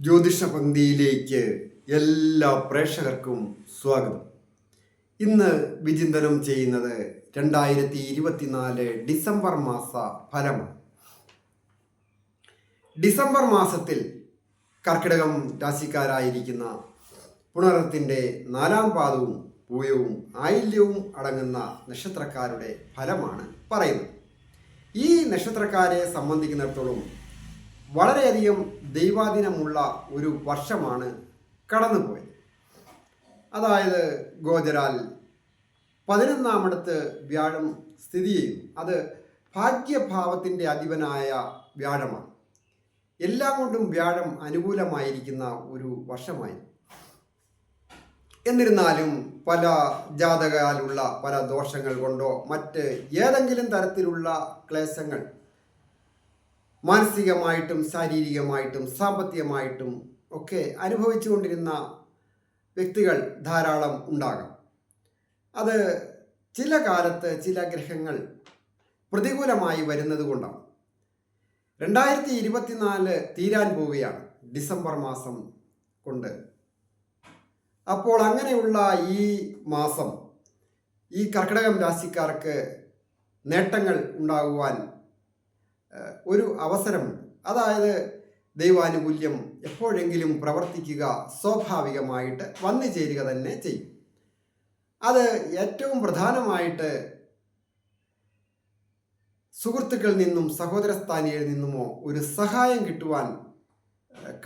ജ്യോതിഷ പങ്ക്തിയിലേക്ക് എല്ലാ പ്രേക്ഷകർക്കും സ്വാഗതം. ഇന്ന് വിചിന്തനം ചെയ്യുന്നത് രണ്ടായിരത്തി ഇരുപത്തിനാല് ഡിസംബർ മാസ ഫലമാണ്. ഡിസംബർ മാസത്തിൽ കർക്കിടകം രാശിക്കാരായിരിക്കുന്ന പുണർത്തിന്റെ നാലാം പാദവും പൂയവും ആയില്യവും അടങ്ങുന്ന നക്ഷത്രക്കാരുടെ ഫലമാണ് പറയുന്നത്. ഈ നക്ഷത്രക്കാരെ സംബന്ധിക്കുന്നിടത്തോളം വളരെയധികം ദൈവാധീനമുള്ള ഒരു വർഷമാണ് കടന്നുപോയത്. അതായത് ഗോചരാൽ പതിനൊന്നാമിടത്ത് വ്യാഴം സ്ഥിതി ചെയ്യുന്നു. അത് ഭാഗ്യഭാവത്തിന്റെ അധിപനായ വ്യാഴമാണ്. എല്ലാം കൊണ്ടും വ്യാഴം അനുകൂലമായിരിക്കുന്ന ഒരു വർഷമായി എന്നിരുന്നാലും പല ജാതകാലുള്ള പല ദോഷങ്ങൾ കൊണ്ടോ മറ്റ് ഏതെങ്കിലും തരത്തിലുള്ള ക്ലേശങ്ങൾ മാനസികമായിട്ടും ശാരീരികമായിട്ടും സാമ്പത്തികമായിട്ടും ഒക്കെ അനുഭവിച്ചു കൊണ്ടിരുന്ന വ്യക്തികൾ ധാരാളം ഉണ്ടാകാം. അത് ചില കാലത്ത് ചില ഗ്രഹങ്ങൾ പ്രതികൂലമായി വരുന്നത് കൊണ്ടാണ്. രണ്ടായിരത്തി ഇരുപത്തിനാല് തീരാൻ പോവുകയാണ് ഡിസംബർ മാസം കൊണ്ട്. അപ്പോൾ അങ്ങനെയുള്ള ഈ മാസം ഈ കർക്കിടകം രാശിക്കാർക്ക് നേട്ടങ്ങൾ ഉണ്ടാകുവാൻ ഒരു അവസരമുണ്ട്. അതായത് ദൈവാനുകൂല്യം എപ്പോഴെങ്കിലും പ്രവർത്തിക്കുക സ്വാഭാവികമായിട്ട് വന്നു ചേരുക തന്നെ ചെയ്യും. അത് ഏറ്റവും പ്രധാനമായിട്ട് സുഹൃത്തുക്കളിൽ നിന്നും സഹോദരസ്ഥാനിയിൽ നിന്നുമോ ഒരു സഹായം കിട്ടുവാൻ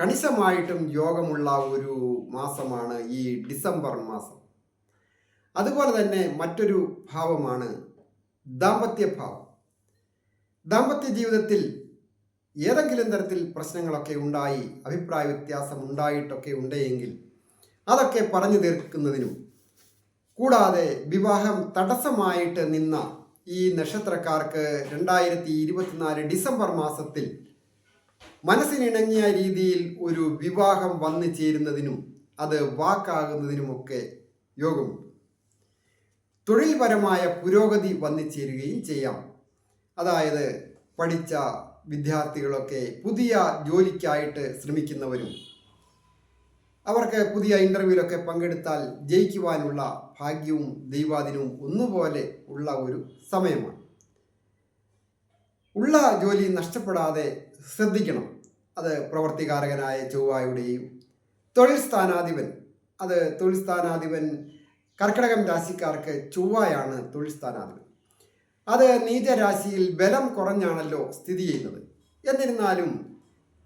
കണിശമായിട്ടും യോഗമുള്ള ഒരു മാസമാണ് ഈ ഡിസംബർ മാസം. അതുപോലെ തന്നെ മറ്റൊരു ഭാവമാണ് ദാമ്പത്യ ഭാവം ദാമ്പത്യ ജീവിതത്തിൽ ഏതെങ്കിലും തരത്തിൽ പ്രശ്നങ്ങളൊക്കെ ഉണ്ടായി അഭിപ്രായ വ്യത്യാസം ഉണ്ടായിട്ടൊക്കെ ഉണ്ടെങ്കിൽ അതൊക്കെ പറഞ്ഞു തീർക്കുന്നതിനും കൂടാതെ വിവാഹം തടസ്സമായിട്ട് നിന്ന ഈ നക്ഷത്രക്കാർക്ക് രണ്ടായിരത്തി ഇരുപത്തിനാല് ഡിസംബർ മാസത്തിൽ മനസ്സിനിണങ്ങിയ രീതിയിൽ ഒരു വിവാഹം വന്നു ചേരുന്നതിനും അത് വാക്കാകുന്നതിനുമൊക്കെ യോഗമുണ്ട്. തൊഴിൽപരമായ പുരോഗതി വന്നു ചേരുകയും ചെയ്യാം. അതായത് പഠിച്ച വിദ്യാർത്ഥികളൊക്കെ പുതിയ ജോലിക്കായിട്ട് ശ്രമിക്കുന്നവരും അവർക്ക് പുതിയ ഇന്റർവ്യൂവിലൊക്കെ പങ്കെടുത്താൽ ജയിക്കുവാനുള്ള ഭാഗ്യവും ദൈവാദിനവും ഒന്നുപോലെ ഉള്ള ഒരു സമയമാണ്. ഉള്ള ജോലി നഷ്ടപ്പെടാതെ ശ്രദ്ധിക്കണം. അത് പ്രവർത്തികാരകനായ ചൊവ്വായുടെയും തൊഴിൽ സ്ഥാനാധിപൻ അത് തൊഴിൽ സ്ഥാനാധിപൻ കർക്കിടകം രാശിക്കാർക്ക് ചൊവ്വായാണ് തൊഴിൽ സ്ഥാനാധിപൻ. അത് നീചരാശിയിൽ ബലം കുറഞ്ഞാണല്ലോ സ്ഥിതി ചെയ്യുന്നത്. എന്നിരുന്നാലും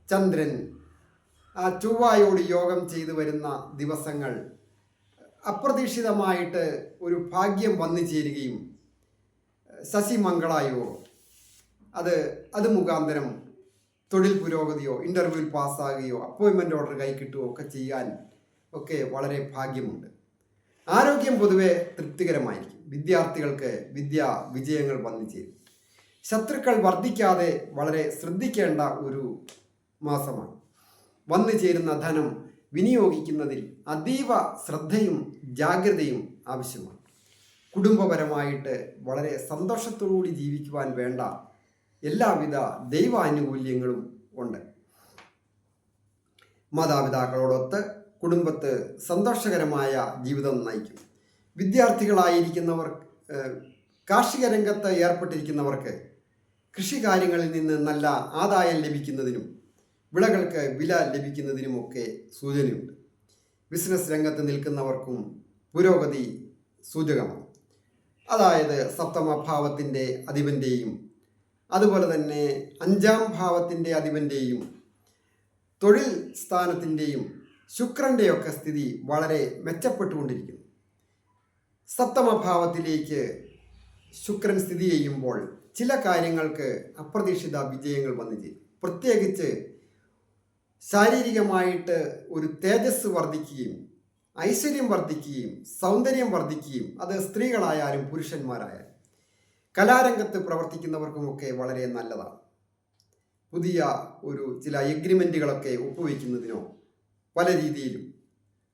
ചന്ദ്രൻ ആ ചൊവ്വായോട് യോഗം ചെയ്തു വരുന്ന ദിവസങ്ങൾ അപ്രതീക്ഷിതമായിട്ട് ഒരു ഭാഗ്യം വന്നു ചേരുകയും ശശിമംഗളായോ അത് അത് മുഖാന്തരം തൊഴിൽ പുരോഗതിയോ ഇന്റർവ്യൂവിൽ പാസ്സാകുകയോ അപ്പോയിൻമെന്റ് ഓർഡർ കൈ കിട്ടുകയോ ഒക്കെ ചെയ്യാൻ ഒക്കെ വളരെ ഭാഗ്യമുണ്ട്. ആരോഗ്യം പൊതുവെ തൃപ്തികരമായിരിക്കും. വിദ്യാർത്ഥികൾക്ക് വിദ്യാ വിജയങ്ങൾ വന്നു ചേരും. ശത്രുക്കൾ വർദ്ധിക്കാതെ വളരെ ശ്രദ്ധിക്കേണ്ട ഒരു മാസമാണ്. വന്നു ചേരുന്ന ധനം വിനിയോഗിക്കുന്നതിൽ അതീവ ശ്രദ്ധയും ജാഗ്രതയും ആവശ്യമാണ്. കുടുംബപരമായിട്ട് വളരെ സന്തോഷത്തോടുകൂടി ജീവിക്കുവാൻ വേണ്ട എല്ലാവിധ ദൈവാനുകൂല്യങ്ങളും ഉണ്ട്. മാതാപിതാക്കളോടൊത്ത് കുടുംബത്ത് സന്തോഷകരമായ ജീവിതം നയിക്കും വിദ്യാർത്ഥികളായിരിക്കുന്നവർ കാർഷിക രംഗത്ത് ഏർപ്പെട്ടിരിക്കുന്നവർക്ക് കൃഷി കാര്യങ്ങളിൽ നിന്ന് നല്ല ആദായം ലഭിക്കുന്നതിനും വിളകൾക്ക് വില ലഭിക്കുന്നതിനുമൊക്കെ സൂചനയുണ്ട്. ബിസിനസ് രംഗത്ത് നിൽക്കുന്നവർക്കും പുരോഗതി സൂചകമാണ്. അതായത് സപ്തമ ഭാവത്തിന്റെ അധിപന്റെയും അതുപോലെ തന്നെ അഞ്ചാം ഭാവത്തിന്റെ അധിപന്റെയും തൊഴിൽ സ്ഥാനത്തിന്റെയും ശുക്രന്റെയൊക്കെ സ്ഥിതി വളരെ മെച്ചപ്പെട്ടുകൊണ്ടിരിക്കുന്നു. സപ്തമഭാവത്തിലേക്ക് ശുക്രൻ സ്ഥിതി ചെയ്യുമ്പോൾ ചില കാര്യങ്ങൾക്ക് അപ്രതീക്ഷിത വിജയങ്ങൾ വന്നു പ്രത്യേകിച്ച് ശാരീരികമായിട്ട് ഒരു തേജസ് വർദ്ധിക്കുകയും ഐശ്വര്യം വർദ്ധിക്കുകയും സൗന്ദര്യം വർദ്ധിക്കുകയും അത് സ്ത്രീകളായാലും പുരുഷന്മാരായാലും കലാരംഗത്ത് പ്രവർത്തിക്കുന്നവർക്കുമൊക്കെ വളരെ നല്ലതാണ്. പുതിയ ഒരു ചില എഗ്രിമെന്റുകളൊക്കെ ഒപ്പുവയ്ക്കുന്നതിനോ പല രീതിയിലും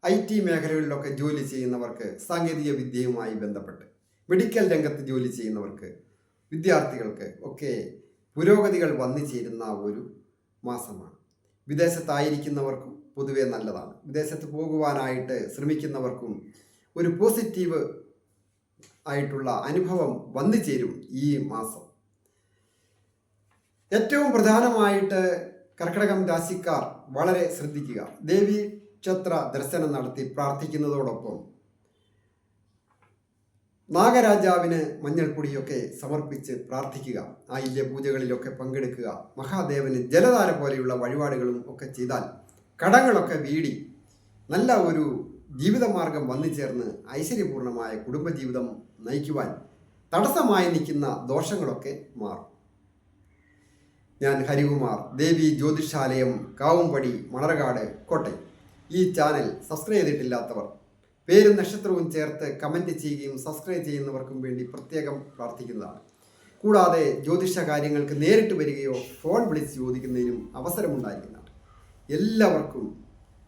ഐ ടി മേഖലകളിലൊക്കെ ജോലി ചെയ്യുന്നവർക്ക് സാങ്കേതിക വിദ്യയുമായി ബന്ധപ്പെട്ട് മെഡിക്കൽ രംഗത്ത് ജോലി ചെയ്യുന്നവർക്ക് വിദ്യാർത്ഥികൾക്ക് ഒക്കെ പുരോഗതികൾ വന്നു ചേരുന്ന ഒരു മാസമാണ്. വിദേശത്തായിരിക്കുന്നവർക്കും പൊതുവേ നല്ലതാണ്. വിദേശത്ത് പോകുവാനായിട്ട് ശ്രമിക്കുന്നവർക്കും ഒരു പോസിറ്റീവ് ആയിട്ടുള്ള അനുഭവം വന്നു ചേരും ഈ മാസം. ഏറ്റവും പ്രധാനമായിട്ട് കർക്കിടകം രാശിക്കാർ വളരെ ശ്രദ്ധിക്കുക. ദേവി ക്ഷേത്ര ദർശനം നടത്തി പ്രാർത്ഥിക്കുന്നതോടൊപ്പം നാഗരാജാവിന് മഞ്ഞൾപ്പൊടിയൊക്കെ സമർപ്പിച്ച് പ്രാർത്ഥിക്കുക ആയില്യ പൂജകളിലൊക്കെ പങ്കെടുക്കുക മഹാദേവന് ജലധാര പോലെയുള്ള വഴിപാടുകളും ഒക്കെ ചെയ്താൽ കടങ്ങളൊക്കെ വീടി നല്ല ഒരു ജീവിതമാർഗം വന്നു ചേർന്ന് ഐശ്വര്യപൂർണമായ കുടുംബജീവിതം നയിക്കുവാൻ തടസ്സമായി നിൽക്കുന്ന ദോഷങ്ങളൊക്കെ മാറും. ഞാൻ ഹരികുമാർ ദേവി ജ്യോതിഷാലയം കാവുംപടി മണർകാട് കോട്ടയം. ഈ ചാനൽ സബ്സ്ക്രൈബ് ചെയ്തിട്ടില്ലാത്തവർ പേരും നക്ഷത്രവും ചേർത്ത് കമന്റ് ചെയ്യുകയും സബ്സ്ക്രൈബ് ചെയ്യുന്നവർക്കും വേണ്ടി പ്രത്യേകം പ്രാർത്ഥിക്കുന്നതാണ്. കൂടാതെ ജ്യോതിഷ കാര്യങ്ങൾക്ക് നേരിട്ട് വരികയോ ഫോൺ വിളിച്ച് ചോദിക്കുന്നതിനും അവസരമുണ്ടായിരിക്കുന്നതാണ്. എല്ലാവർക്കും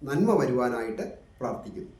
നന്മ വരുവാനായിട്ട് പ്രാർത്ഥിക്കുന്നു.